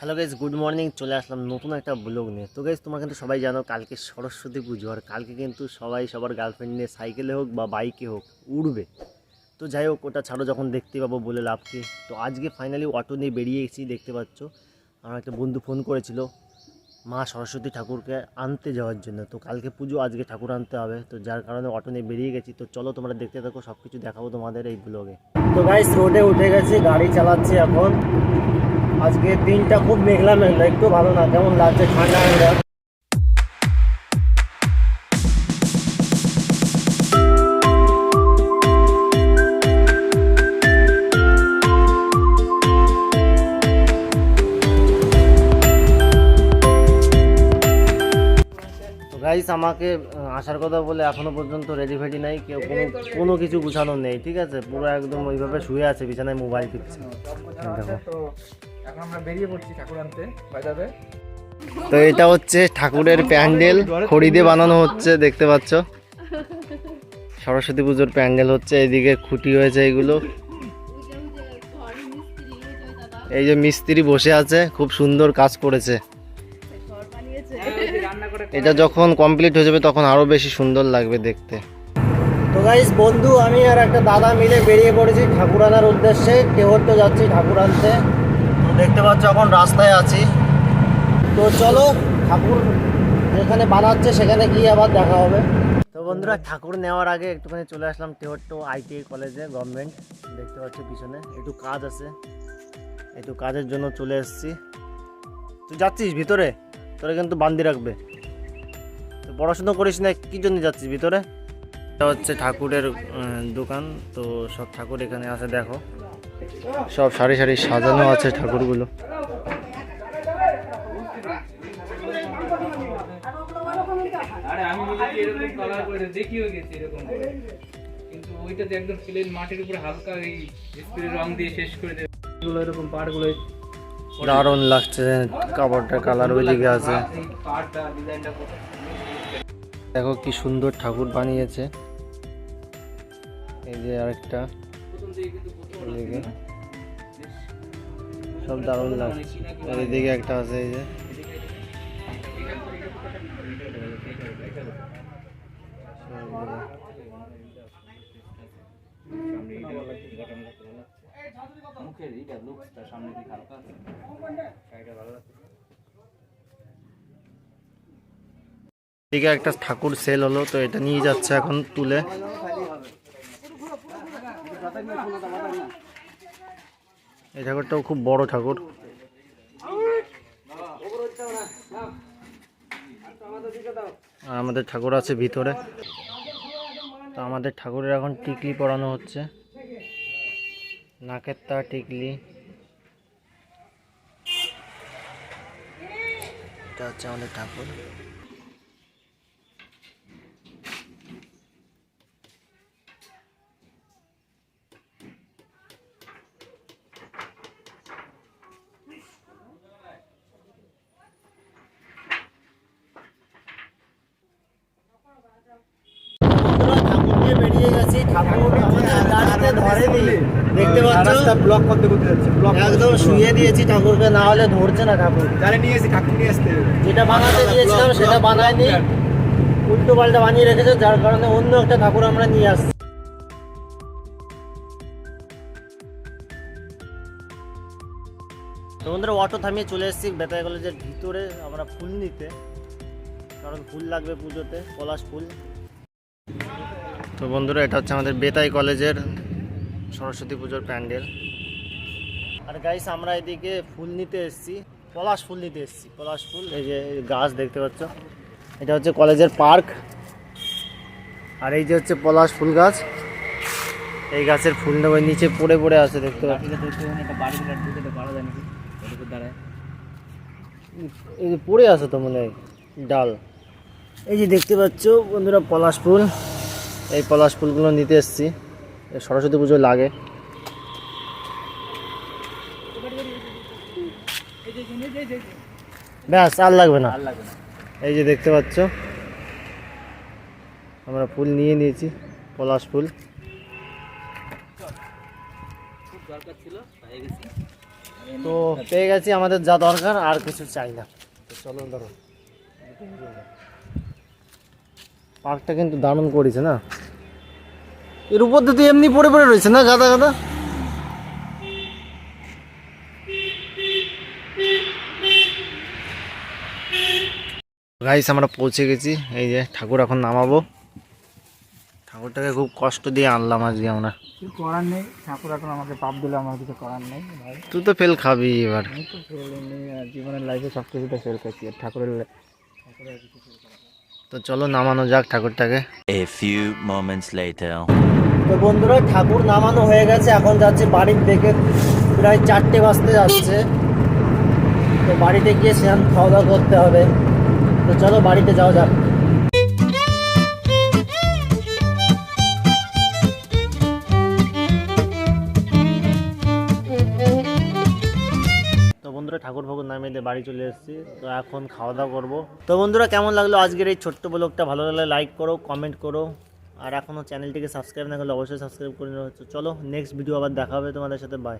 Hello guys good morning চলে আসলাম নতুন একটা ব্লগ নিয়ে। তো গাইজ তোমরা কিন্তু সবাই জানো কালকে সরস্বতী পুজো, আর কালকে কিন্তু সবাই সবার গার্লফ্রেন্ড নিয়ে সাইকেলে হোক বা বাইকে হোক উড়বে। তো যাই হোক, ওটা ছাড়ো, যখন দেখতে পাবো বলে লাভ কি। তো আজকে ফাইনালি অটো নিয়ে বেরিয়ে গেছি দেখতে পাচ্ছ। আমার একটা বন্ধু ফোন করেছিল। মা সরস্বতী ঠাকুরকে আনতে যাওয়ার জন্য। তো কালকে পুজো, আজকে ঠাকুর আনতে হবে। তো যার কারণে অটো নিয়ে বেরিয়ে গেছি। তো চলো তোমরা দেখতে থাকো সব কিছু দেখাবো তোমাদের এই ব্লগে তো গাইস রোডে উঠে গেছি, গাড়ি চালাচ্ছি এখন। আজকে দিনটা খুব মেঘলা মেঘলা, একটু ভালো না, কেমন লাগছে? ঠান্ডা ঠান্ডা গাইস আমাকে আসার কথা বলে এখনও পর্যন্ত রেডি ফেডি নাই কেউ কোনো কোনো কিছু গুছানো নেই ঠিক আছে? পুরো একদম ওইভাবে শুয়ে আছে বিছানায় মোবাইল টিপছে। তো এখন আমরা বেরিয়ে পড়ছি ঠাকুর আনতে বাজাবে তো এটা হচ্ছে ঠাকুরের প্যান্ডেল খড়িদে বানানো হচ্ছে দেখতে পাচ্ছ? সরস্বতী পুজোর প্যান্ডেল হচ্ছে এইদিকে খুঁটি হয়েছে এইগুলো এই যে মিস্ত্রি বসে আছে খুব সুন্দর কাজ করেছে। এটা যখন কমপ্লিট হয়ে যাবে, তখন আরও বেশি সুন্দর লাগবে দেখতে। তো গাইস বন্ধু, আমি আর একটা দাদা মিলে বেরিয়ে পড়েছি ঠাকুর আনার উদ্দেশ্যে। কেউ তো যাচ্ছি ঠাকুর আনতে। তো দেখতে পাচ্ছ, এখন রাস্তায় আছি। তো চলো, ঠাকুর যেখানে বানাচ্ছে, সেখানে গিয়ে আবার দেখা হবে। তো বন্ধুরা, ঠাকুর নেওয়ার আগে একটুখানি চলে আসলাম টেহট্টো আইটিআই কলেজে গভর্নমেন্ট দেখতে পাচ্ছ পিছনে, একটু কাজ আছে। একটু কাজের জন্য চলে এসেছি। তুই যাচ্ছিস ভিতরে? তোরা কিন্তু বান্দি রাখবে। পড়াশোনা করিস না কি জন্য যাচ্ছিস ভিতরে? এটা হচ্ছে ঠাকুরের দোকান তো সব ঠাকুর এখানে আছে দেখো। সব সারি সারি সাজানো আছে ঠাকুরগুলো। আরে আমি বলেছি কালার করে দেখিও গেছি এরকম করে। কিন্তু ওইটাতে একদম প্লেন মাটির উপরে হালকা এই স্প্রে রং দিয়ে শেষ করে দেবে। এগুলো এরকম পাড়গুলো দারুণ লাগছে কাপড়টার কালার ওইদিকে আছে। পাড়টা ডিজাইনটা কত দেখো কি সুন্দর ঠাকুর বানিয়েছে। এই যে আরেকটা। সব দারুণ লাগছে। এদিকে একটা আছে এই যে। মুখের এইটা লুকসটা সামনে দিকে হালকা আছে? ভালো লাগছে। এদিকে একটা ঠাকুর সেল হলো, তো এটা নিয়ে যাচ্ছে এখন তুলে। এই ঠাকুরটাও খুব বড় ঠাকুর। আমাদের ঠাকুর আছে ভিতরে। তো আমাদের ঠাকুরের এখন টিকলি পরানো হচ্ছে। নাকের তার টিকলি। এটা হচ্ছে আমাদের ঠাকুর নিয়ে বেরিয়ে গেছি ঠাকুর আমাদের গাড়িতে ধরেনি দেখতে পাচ্ছ ব্লক করতে করতে যাচ্ছে ব্লক একদম শুয়ে দিয়েছি ঠাকুরকে না হলে ধরছে না ঠাকুর। জানে নিয়ে এসে ঠাকুর নিয়ে আসতে যেটা বানাতে দিয়েছিলাম সেটা বানায়নি। উল্টো পাল্টা বানিয়ে রেখেছে যার কারণে অন্য একটা ঠাকুর আমরা নিয়ে আসছি। তো বন্ধুরা অটো থামিয়ে চলে এসেছি। বেতাই কলেজের ভিতরে আমরা ফুল নিতে কারণ ফুল লাগবে পুজোতে পলাশ ফুল। তো বন্ধুরা এটা হচ্ছে আমাদের বেতাই কলেজের সরস্বতী পুজোর প্যান্ডেল। আর গাইস আমরা এদিকে ফুল নিতে এসেছি পলাশ ফুল নিতে এসেছি। পলাশ ফুল এই যে গাছ দেখতে পাচ্ছ। এটা হচ্ছে কলেজের পার্ক। আর এই যে হচ্ছে পলাশ ফুল গাছ। এই গাছের ফুল নেবে নিচে পড়ে পড়ে আছে দেখতে পাচ্ছি। এই যে পড়ে আছে তো মনে হয় ডাল। এই যে দেখতে পাচ্ছ বন্ধুরা পলাশ ফুল। এই পলাশ ফুলগুলো নিতে এসেছি। এই সরস্বতী পুজো লাগে। ব্যাস আর লাগবে না। লাগবে এই যে দেখতে পাচ্ছ আমরা ফুল নিয়ে নিয়েছি পলাশ ফুল। তো পেয়ে গেছি আমাদের যা দরকার আর কিছু চাই না। চলো ধরো। পার্কটা কিন্তু দারুণ করেছে না? এর উপর তো এমনি পড়ে পড়ে রয়েছে না গাদা গাদা? গাইস আমরা পৌঁছে গেছি। এই যে ঠাকুর এখন নামাবো। ঠাকুরটাকে খুব কষ্ট দিয়ে আনলাম আজকে আমরা। কিছু করার নেই। ঠাকুর এখন আমাকে পাপ দিলে আমার কিছু করার নেই ভাই। তুই তো ফেল খাবি এবার। ফেল জীবনের লাইফে সব কিছুতে ফেল করছি আর ঠাকুরের তো চলো নামানো যাক ঠাকুরটাকে। এ ফিউ মোমেন্টস লেটার তো বন্ধুরা ঠাকুর নামানো হয়ে গেছে। এখন যাচ্ছে বাড়ির দিকে। প্রায় চারটে বাজতে যাচ্ছে। তো বাড়িতে গিয়ে সেন খাওয়া দাওয়া করতে হবে। তো চলো বাড়িতে যাওয়া যাক। ঠাকুর ফাকুর নামিয়ে দিয়ে বাড়ি চলে এসেছি। তো এখন খাওয়া দাওয়া করব। তো বন্ধুরা, কেমন লাগল আজকের এই ছোট্ট ব্লগটা? ভালো লাগলে লাইক করো কমেন্ট করো। আর এখনও চ্যানেলটিকে সাবস্ক্রাইব না করলে অবশ্যই সাবস্ক্রাইব করে নেওয়া হচ্ছে চলো নেক্সট ভিডিও আবার দেখা হবে তোমাদের সাথে। বাই